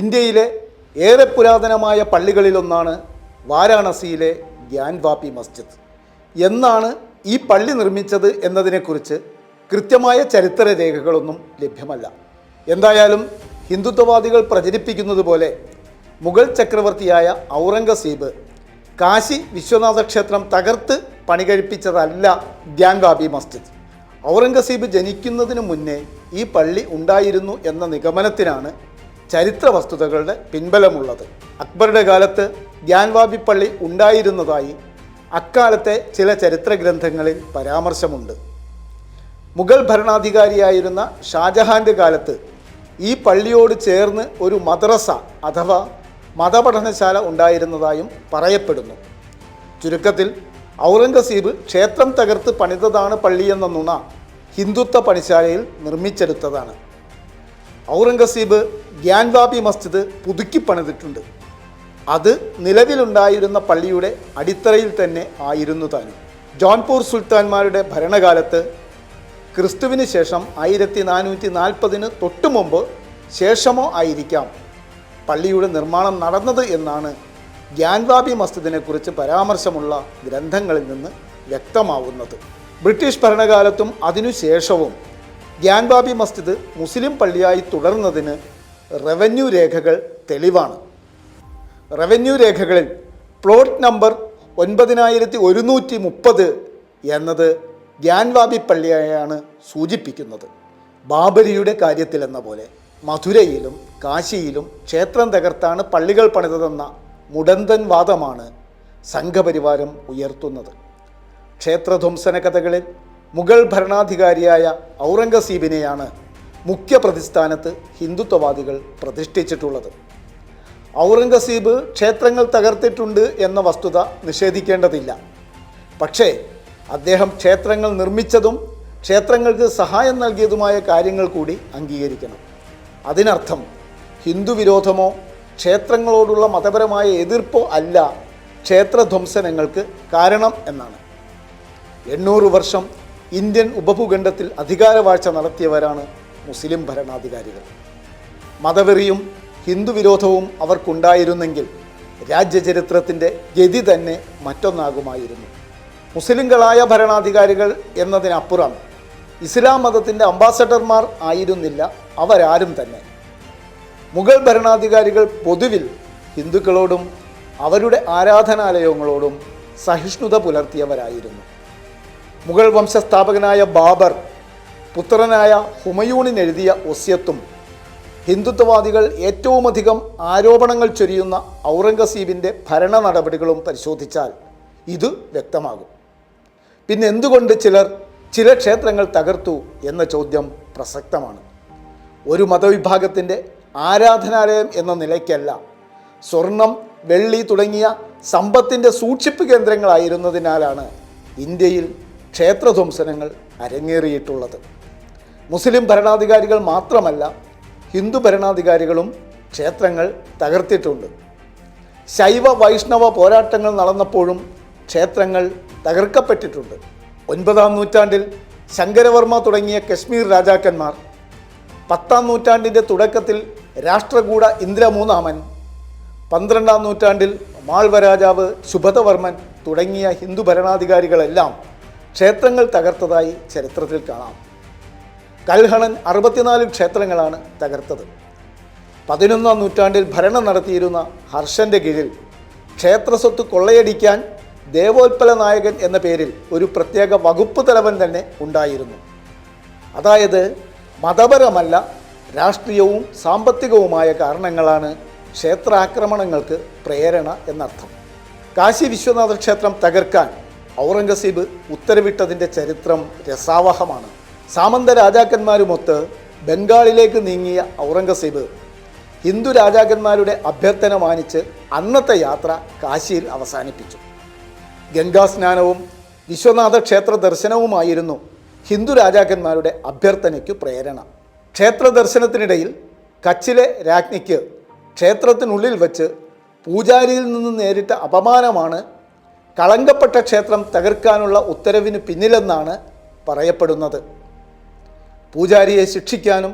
ഇന്ത്യയിലെ ഏറെ പുരാതനമായ പള്ളികളിലൊന്നാണ് വാരാണസിയിലെ ഗ്യാൻവാപി മസ്ജിദ്. എന്നാണ് ഈ പള്ളി നിർമ്മിച്ചത് എന്നതിനെക്കുറിച്ച് കൃത്യമായ ചരിത്ര രേഖകളൊന്നും ലഭ്യമല്ല. എന്തായാലും ഹിന്ദുത്വവാദികൾ പ്രചരിപ്പിക്കുന്നത് പോലെ മുഗൾ ചക്രവർത്തിയായ ഔറംഗസീബ് കാശി വിശ്വനാഥ ക്ഷേത്രം തകർത്ത് പണികഴിപ്പിച്ചതല്ല ഗ്യാൻവാപി മസ്ജിദ്. ഔറംഗസീബ് ജനിക്കുന്നതിന് മുന്നേ ഈ പള്ളി ഉണ്ടായിരുന്നു എന്ന നിഗമനത്തിനാണ് ചരിത്ര വസ്തുതകളുടെ പിൻബലമുള്ളത്. അക്ബറുടെ കാലത്ത് ഗ്യാൻവാബി പള്ളി ഉണ്ടായിരുന്നതായി അക്കാലത്തെ ചില ചരിത്ര ഗ്രന്ഥങ്ങളിൽ പരാമർശമുണ്ട്. മുഗൾ ഭരണാധികാരിയായിരുന്ന ഷാജഹാന്റെ കാലത്ത് ഈ പള്ളിയോട് ചേർന്ന് ഒരു മദ്രസ അഥവാ മതപഠനശാല ഉണ്ടായിരുന്നതായും പറയപ്പെടുന്നു. ചുരുക്കത്തിൽ ഔറംഗസീബ് ക്ഷേത്രം തകർത്ത് പണിതതാണ് പള്ളിയെന്ന നുണ ഹിന്ദുത്വ പണിശാലയിൽ നിർമ്മിച്ചെടുത്തതാണ്. ഔറംഗസീബ് ഗ്യാൻവാബി മസ്ജിദ് പുതുക്കി പണിതിട്ടുണ്ട്. അത് നിലവിലുണ്ടായിരുന്ന പള്ളിയുടെ അടിത്തറയിൽ തന്നെ ആയിരുന്നു താനും. ജോൺപൂർ സുൽത്താൻമാരുടെ ഭരണകാലത്ത് ക്രിസ്തുവിന് ശേഷം ആയിരത്തി നാനൂറ്റി നാൽപ്പതിന് തൊട്ടു മുമ്പ് ശേഷമോ ആയിരിക്കാം പള്ളിയുടെ നിർമ്മാണം നടന്നത് എന്നാണ് ഗ്യാൻവാബി മസ്ജിദിനെക്കുറിച്ച് പരാമർശമുള്ള ഗ്രന്ഥങ്ങളിൽ നിന്ന് വ്യക്തമാവുന്നത്. ബ്രിട്ടീഷ് ഭരണകാലത്തും അതിനുശേഷവും ഗ്യാൻവാബി മസ്ജിദ് മുസ്ലിം പള്ളിയായി തുടർന്നതിന് റവന്യൂ രേഖകൾ തെളിവാണ്. റവന്യൂ രേഖകളിൽ പ്ലോട്ട് നമ്പർ ഒൻപതിനായിരത്തി ഒരുന്നൂറ്റി മുപ്പത് എന്നത് ഗ്യാൻവാബി പള്ളിയായാണ് സൂചിപ്പിക്കുന്നത്. ബാബരിയുടെ കാര്യത്തിലെന്ന പോലെ മധുരയിലും കാശിയിലും ക്ഷേത്രം തകർത്താണ് പള്ളികൾ പണിതതെന്ന മുടന്തൻ വാദമാണ് സംഘപരിവാരം ഉയർത്തുന്നത്. ക്ഷേത്രധ്വംസന കഥകളിൽ മുഗൾ ഭരണാധികാരിയായ ഔറംഗസീബിനെയാണ് മുഖ്യ പ്രതിസ്ഥാനത്ത് ഹിന്ദുത്വവാദികൾ പ്രതിഷ്ഠിച്ചിട്ടുള്ളത്. ഔറംഗസീബ് ക്ഷേത്രങ്ങൾ തകർത്തിട്ടുണ്ട് എന്ന വസ്തുത നിഷേധിക്കേണ്ടതില്ല. പക്ഷേ അദ്ദേഹം ക്ഷേത്രങ്ങൾ നിർമ്മിച്ചതും ക്ഷേത്രങ്ങൾക്ക് സഹായം നൽകിയതുമായ കാര്യങ്ങൾ കൂടി അംഗീകരിക്കണം. അതിനർത്ഥം ഹിന്ദു വിരോധമോ ക്ഷേത്രങ്ങളോടുള്ള മതപരമായ എതിർപ്പോ അല്ല ക്ഷേത്രധ്വംസനങ്ങൾക്ക് കാരണം എന്നാണ്. എണ്ണൂറ് വർഷം ഇന്ത്യൻ ഉപഭൂഖണ്ഡത്തിൽ അധികാരവാഴ്ച നടത്തിയവരാണ് മുസ്ലിം ഭരണാധികാരികൾ. മതവെറിയും ഹിന്ദുവിരോധവും അവർക്കുണ്ടായിരുന്നെങ്കിൽ രാജ്യചരിത്രത്തിന്റെ ഗതി തന്നെ മറ്റൊന്നാകുമായിരുന്നു. മുസ്ലിങ്ങളായ ഭരണാധികാരികൾ എന്നതിനപ്പുറം ഇസ്ലാം മതത്തിന്റെ അംബാസഡർമാർ ആയിരുന്നില്ല അവരാരും തന്നെ. മുഗൾ ഭരണാധികാരികൾ പൊതുവിൽ ഹിന്ദുക്കളോടും അവരുടെ ആരാധനാലയങ്ങളോടും സഹിഷ്ണുത പുലർത്തിയവരായിരുന്നു. മുഗൾ വംശസ്ഥാപകനായ ബാബർ പുത്രനായ ഹുമയൂണിന് എഴുതിയ ഒസ്യത്തും ഹിന്ദുത്വവാദികൾ ഏറ്റവുമധികം ആരോപണങ്ങൾ ചൊരിയുന്ന ഔറംഗസീബിന്റെ ഭരണ നടപടികളും പരിശോധിച്ചാൽ ഇത് വ്യക്തമാകും. പിന്നെ എന്തുകൊണ്ട് ചിലർ ചില ക്ഷേത്രങ്ങൾ തകർത്തു എന്ന ചോദ്യം പ്രസക്തമാണ്. ഒരു മതവിഭാഗത്തിന്റെ ആരാധനാലയം എന്ന നിലയ്ക്കല്ല സ്വർണം വെള്ളി തുടങ്ങിയ സമ്പത്തിന്റെ സൂക്ഷിപ്പ് കേന്ദ്രങ്ങളായിരുന്നതിനാലാണ് ഇന്ത്യയിൽ ക്ഷേത്രധ്വംസനങ്ങൾ അരങ്ങേറിയിട്ടുള്ളത്. മുസ്ലിം ഭരണാധികാരികൾ മാത്രമല്ല ഹിന്ദു ഭരണാധികാരികളും ക്ഷേത്രങ്ങൾ തകർത്തിട്ടുണ്ട്. ശൈവ വൈഷ്ണവ പോരാട്ടങ്ങൾ നടന്നപ്പോഴും ക്ഷേത്രങ്ങൾ തകർക്കപ്പെട്ടിട്ടുണ്ട്. ഒൻപതാം നൂറ്റാണ്ടിൽ ശങ്കരവർമ്മ തുടങ്ങിയ കശ്മീർ രാജാക്കന്മാർ പത്താം നൂറ്റാണ്ടിന്റെ തുടക്കത്തിൽ രാഷ്ട്രകൂട ഇന്ദ്ര മൂന്നാമൻ പന്ത്രണ്ടാം നൂറ്റാണ്ടിൽ മാൾവ രാജാവ് ശുഭതവർമ്മൻ തുടങ്ങിയ ഹിന്ദു ഭരണാധികാരികളെല്ലാം ക്ഷേത്രങ്ങൾ തകർത്തതായി ചരിത്രത്തിൽ കാണാം. കൽഹണൻ അറുപത്തിനാല് ക്ഷേത്രങ്ങളാണ് തകർത്തത്. പതിനൊന്നാം നൂറ്റാണ്ടിൽ ഭരണം നടത്തിയിരുന്ന ഹർഷന്റെ കീഴിൽ ക്ഷേത്രസ്വത്ത് കൊള്ളയടിക്കാൻ ദേവോത്പല നായകൻ എന്ന പേരിൽ ഒരു പ്രത്യേക വകുപ്പ് തലവൻ തന്നെ ഉണ്ടായിരുന്നു. അതായത് മതപരമല്ല രാഷ്ട്രീയവും സാമ്പത്തികവുമായ കാരണങ്ങളാണ് ക്ഷേത്രാക്രമണങ്ങൾക്ക് പ്രേരണ എന്നർത്ഥം. കാശി വിശ്വനാഥ ക്ഷേത്രം തകർക്കാൻ ഔറംഗസീബ് ഉത്തരവിട്ടതിന്റെ ചരിത്രം രസാവഹമാണ്. സാമന്ത രാജാക്കന്മാരുമൊത്ത് ബംഗാളിലേക്ക് നീങ്ങിയ ഔറംഗസീബ് ഹിന്ദു രാജാക്കന്മാരുടെ അഭ്യർത്ഥന മാനിച്ച് അന്നത്തെ യാത്ര കാശിയിൽ അവസാനിപ്പിച്ചു. ഗംഗാസ്നാനവും വിശ്വനാഥ ക്ഷേത്ര ദർശനവുമായിരുന്നു ഹിന്ദു രാജാക്കന്മാരുടെ അഭ്യർത്ഥനയ്ക്കു പ്രേരണ. ക്ഷേത്ര ദർശനത്തിനിടയിൽ കച്ചിലെ രാജ്ഞിക്ക് ക്ഷേത്രത്തിനുള്ളിൽ വച്ച് പൂജാരിയിൽ നിന്ന് നേരിട്ട അപമാനമാണ് കളങ്കപ്പെട്ട ക്ഷേത്രം തകർക്കാനുള്ള ഉത്തരവിന് പിന്നിലെന്നാണ് പറയപ്പെടുന്നത്. പൂജാരിയെ ശിക്ഷിക്കാനും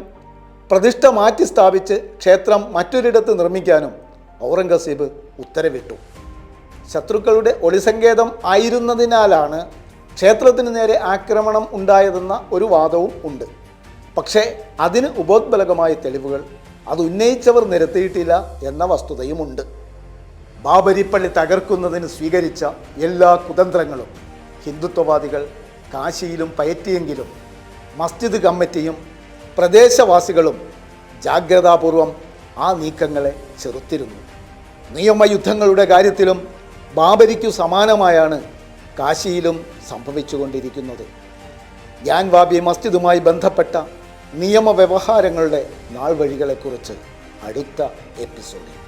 പ്രതിഷ്ഠ മാറ്റി സ്ഥാപിച്ച് ക്ഷേത്രം മറ്റൊരിടത്ത് നിർമ്മിക്കാനും ഔറംഗസീബ് ഉത്തരവിട്ടു. ശത്രുക്കളുടെ ഒളിസങ്കേതം ആയിരുന്നതിനാലാണ് ക്ഷേത്രത്തിന് നേരെ ആക്രമണം ഉണ്ടായതെന്ന ഒരു വാദവും ഉണ്ട്. പക്ഷേ അതിന് ഉപോത്ബലകമായ തെളിവുകൾ അത് ഉന്നയിച്ചവർ നിരത്തിയിട്ടില്ല എന്ന വസ്തുതയുമുണ്ട്. ബാബരിപ്പള്ളി തകർക്കുന്നതിന് സ്വീകരിച്ച എല്ലാ കുതന്ത്രങ്ങളും ഹിന്ദുത്വവാദികൾ കാശിയിലും പയറ്റിയെങ്കിലും മസ്ജിദ് കമ്മിറ്റിയും പ്രദേശവാസികളും ജാഗ്രതാപൂർവം ആ നീക്കങ്ങളെ ചെറുത്തിരുന്നു. നിയമയുദ്ധങ്ങളുടെ കാര്യത്തിലും ബാബരിക്കു സമാനമായാണ് കാശിയിലും സംഭവിച്ചുകൊണ്ടിരിക്കുന്നത്. ഗ്യാൻവാബി മസ്ജിദുമായി ബന്ധപ്പെട്ട നിയമവ്യവഹാരങ്ങളുടെ നാൾ വഴികളെക്കുറിച്ച് അടുത്ത എപ്പിസോഡിൽ.